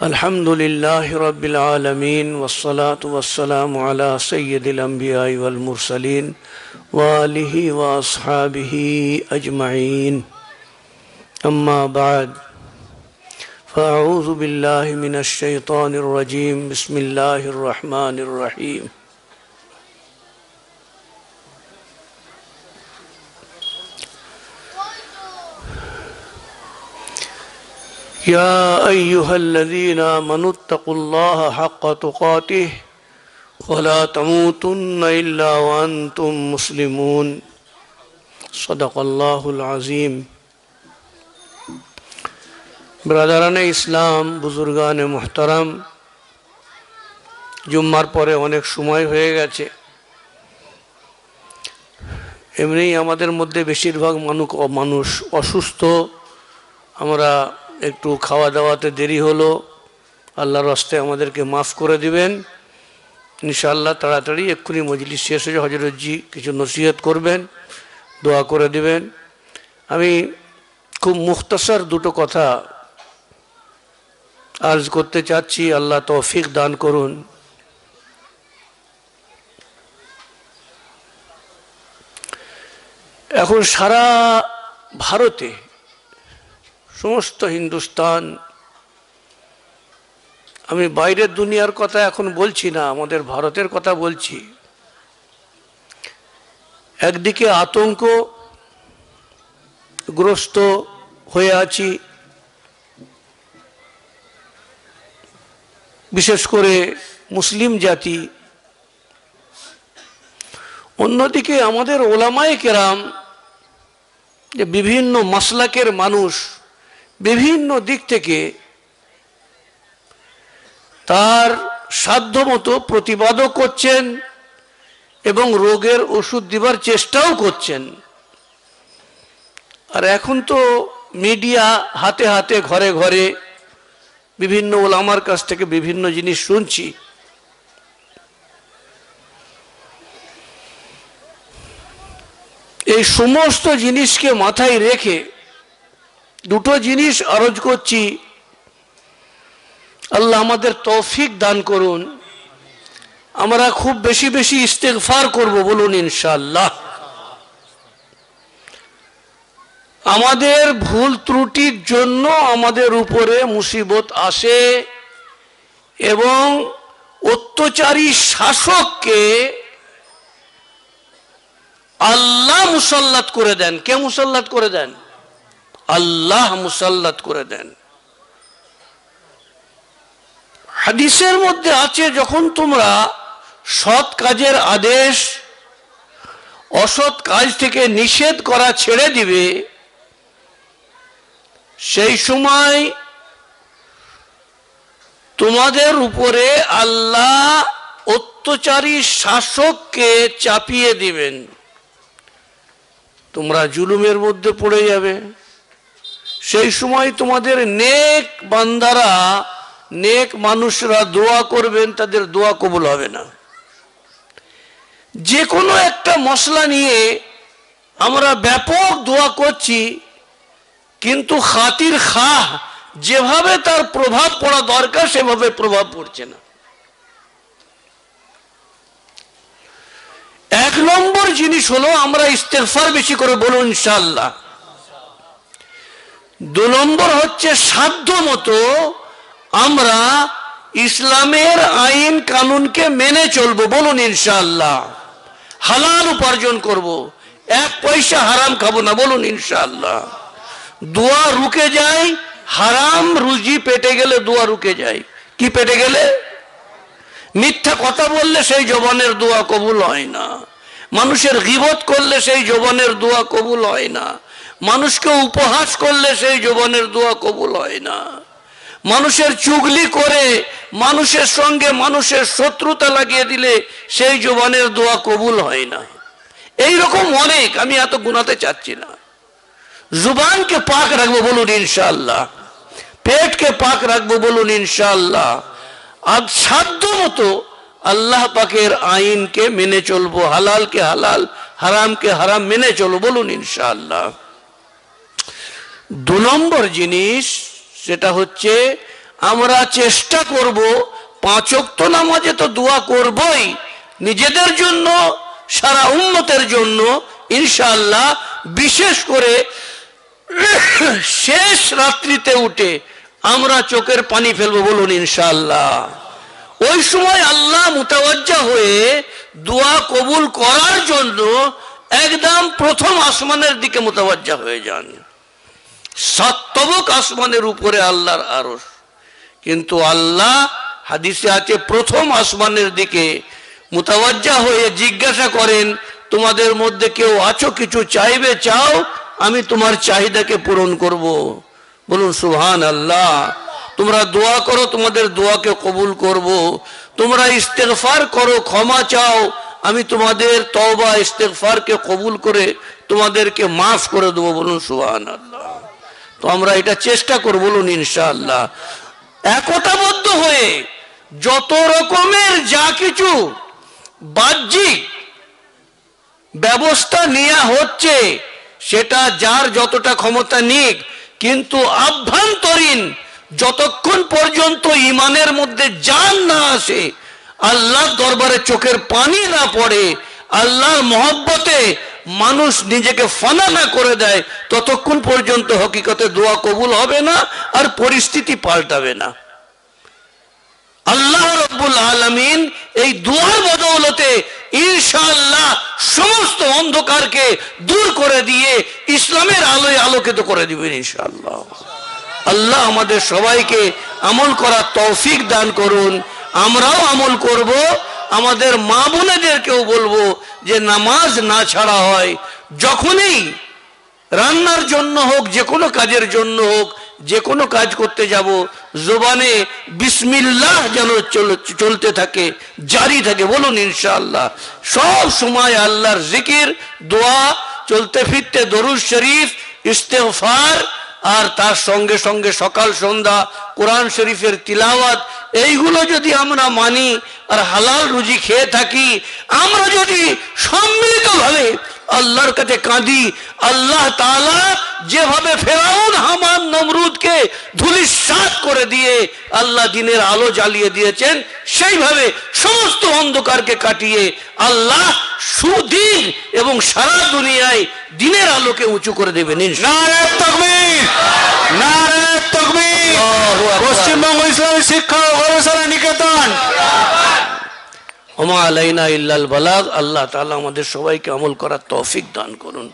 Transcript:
الحمد للہ رب العالمین والصلاة والسلام على سید الانبیاء والمرسلین وآلہ واصحابہ اجمعین. اما بعد، فاعوذ باللہ من الشیطان الرجیم، بسم اللہ الرحمن الرحیم. يا أيها الذين آمنوا اتقوا الله حق تقاته ولا تموتن إلا وأنتم مسلمون صدق الله العظيم ব্রাদারানে ইসলাম বুজুর্গানে মোহতারাম জুম্মার পরে অনেক সময় হয়ে গেছে এমনি আমাদের মধ্যে বেশিরভাগ মানুষ মানুষ অসুস্থ আমরা একটু খাওয়া দাওয়াতে দেরি হলো, আল্লাহর রস্তে আমাদেরকে মাফ করে দিবেন। ইনশাআল্লাহ তাড়াতাড়ি এক্ষুনি মজলিস শেষ হয়ে হজরতজি কিছু নসিহত করবেন, দোয়া করে দিবেন। আমি খুব মুখতাসার দুটো কথা আর্জ করতে চাচ্ছি, আল্লাহ তৌফিক দান করুন। এখন সারা ভারতে সমস্ত হিন্দুস্তান। আমি বাইরের দুনিয়ার কথা এখন বলছি না, আমাদের ভারতের কথা বলছি। একদিকে আতঙ্ক, গ্রস্ত হয়ে আছি। বিশেষ করে মুসলিম জাতি। অন্যদিকে আমাদের ওলামায় কেরাম, যে বিভিন্ন মাসলাকের মানুষ বিভিন্ন দিক থেকে তার সাধ্যমতো প্রতিবাদও করছেন এবং রোগের ওষুধ দিবার চেষ্টাও করছেন। আর এখন তো মিডিয়া হাতে হাতে, ঘরে ঘরে বিভিন্ন ওলামার কাছ থেকে বিভিন্ন জিনিস শুনছি। এই সমস্ত জিনিসকে মাথায় রেখে দুটো জিনিস আরজ করছি। আল্লাহ আমাদের তৌফিক দান করুন। আমরা খুব বেশি বেশি ইস্তেকফার করব বলুন ইনশাল্লাহ আমাদের ভুল ত্রুটির জন্য আমাদের উপরে মুসিবত আসে এবং অত্যাচারী শাসককে আল্লাহ মুসাল্লাত করে দেন। কে মুসাল্লাত করে দেন? আল্লাহ মুসাল্লাত করে দেন। হাদিসের মধ্যে আছে যখন তোমরা সৎ কাজের আদেশ, অসৎ কাজ থেকে নিষেধ করা ছেড়ে দিবে, সেই সময় তোমাদের উপরে আল্লাহ অত্যাচারী শাসককে চাপিয়ে দিবেন। তোমরা জুলুমের মধ্যে পড়ে যাবে। সেই সময় তোমাদের নেক বান্দারা, নেক মানুষরা দোয়া করবেন, তাদের দোয়া কবুল হবে না। যে কোনো একটা মশলা নিয়ে আমরা ব্যাপক দোয়া করছি, কিন্তু খাতির খা যেভাবে তার প্রভাব পড়া দরকার, সেভাবে প্রভাব পড়ছে না। এক নম্বর জিনিস হলো আমরা ইস্তেফার বেশি করে বলুন ইনশাল্লাহ দু নম্বর হচ্ছে সাধ্য মতো আমরা ইসলামের আইন কানুনকে মেনে চলবো, বলুন ইনশাল্লাহ হালাল উপার্জন করব। এক পয়সা হারাম খাব না, বলুন ইনশাল্লাহ দোয়া রুকে যায় হারাম রুজি পেটে গেলে দোয়া রুকে যায় কি পেটে গেলে? মিথ্যা কথা বললে সেই জবানের দোয়া কবুল হয় না। মানুষের গিবত করলে সেই জবানের দোয়া কবুল হয় না। মানুষকে উপহাস করলে সেই জবানের দোয়া কবুল হয় না। মানুষের চুগলি করে মানুষের সঙ্গে মানুষের শত্রুতা লাগিয়ে দিলে সেই জবানের দোয়া কবুল হয় না। এই রকম অনেক আমি এত গুনাতে চাচ্ছি না। জুবানকে পাক রাখব বলুন ইনশাল্লাহ পেটকে পাক রাখব বলুন ইনশাল্লাহ আর সাধ্য মতো আল্লাহ পাকের আইনকে মেনে চলবো, হালালকে হালাল, হারামকে হারাম মেনে চলবো বলুন ইনশাআল্লাহ। দু নম্বর জিনিস, সেটা হচ্ছে আমরা চেষ্টা করব, পাঁচক্ত নামাজে তো দোয়া করবই, নিজেদের জন্য, সারা উন্নতের জন্য ইনশাল্লাহ বিশেষ করে শেষ রাত্রিতে উঠে আমরা চোখের পানি ফেলব বলুন ইনশাল্লাহ ওই সময় আল্লাহ মুতাওয়াজ্জা হয়ে দোয়া কবুল করার জন্য একদম প্রথম আসমানের দিকে মুতাওয়াজ্জা হয়ে যান। সাতবক আসমানের উপরে আল্লাহর আরস কিন্তু আল্লাহ হাদিসে আছে, প্রথম আসমানের দিকে মুতাওয়াজ্জা হয়ে জিজ্ঞাসা করেন, তোমাদের মধ্যে কেউ আছো, কিছু চাইবে, চাও? আমি তোমার চাহিদাকে পূরণ করব। বলুন সুহান আল্লাহ তোমরা দোয়া করো, তোমাদের দোয়াকে কবুল করব। তোমরা ইস্তেগফার করো, ক্ষমা চাও। আমি তোমাদের তওবা, ইস্তেগফারকে কবুল করে তোমাদেরকে মাফ করে দেবো। বলুন সুহান আল্লাহ তো আমরা এটা চেষ্টা করব বলুন ইনশাআল্লাহ। একতাবদ্ধ হয়ে যত রকমের যা কিছু বাহ্যিক ব্যবস্থা নেওয়া হচ্ছে, সেটা যার যতটা ক্ষমতা নিক, কিন্তু আভ্যন্তরীণ যতক্ষণ পর্যন্ত ইমানের মধ্যে জান না আসে আল্লাহ দরবারে চোখের পানি না পড়ে, আল্লাহর মহব্বতে মানুষ নিজেকে ফানা না করে দেয়, ততক্ষণ পর্যন্ত হকিকতে দোয়া কবুল হবে না আর পরিস্থিতি পাল্টাবে না। আল্লাহ রব্বুল আলমিন এই দুয়ার বদৌলতে ইনশাআল্লাহ সমস্ত অন্ধকারকে দূর করে দিয়ে ইসলামের আলোয় আলোকিত করে দিবেন ইনশাআল্লাহ। আল্লাহ আমাদের সবাইকে আমল করার তৌফিক দান করুন। আমরাও আমল করব, আমাদের মা বোনেদেরকেও বলব যে নামাজ না ছাড়া হয়, যখনই রান্নার জন্য হোক, যে কোনো কাজের জন্য হোক, যে কোনো কাজ করতে যাব, জোবানে বিসমিল্লাহ যেন চল- চলতে থাকে, জারি থাকে, বলুন ইনশাআল্লাহ। সব সময় আল্লাহর জিকির, দোয়া, চলতে ফিরতে দরুদ শরীফ ইস্তেফার আর তার সঙ্গে সঙ্গে সকাল সন্ধ্যা, কোরআন শরীফের তিলাওয়াত, এইগুলো যদি আমরা মানি আর হালাল রুজি খেয়ে থাকি, আমরা যদি সম্মিলিতভাবে আল্লাহর কাছে কাঁদি, আল্লাহ তালা যেভাবে ফেরাউন, হামান, নমরুদকে ধুলিসাৎ করে দিয়ে আল্লাহ দিনের আলো জ্বালিয়ে দিয়েছেন সেইভাবে সমস্ত অন্ধকারকে কাটিয়ে আল্লাহ সুদিন এবং সারা দুনিয়ায় দিনের আলোকে উঁচু করে দেবেন। পশ্চিমবঙ্গ ইসলামী শিক্ষা ও গবেষণা নিকেতন। ওমা আলাইনা ইল্লাল বালাগ আল্লাহ তাআলা আমাদের সবাইকে আমল করার তৌফিক দান করুন।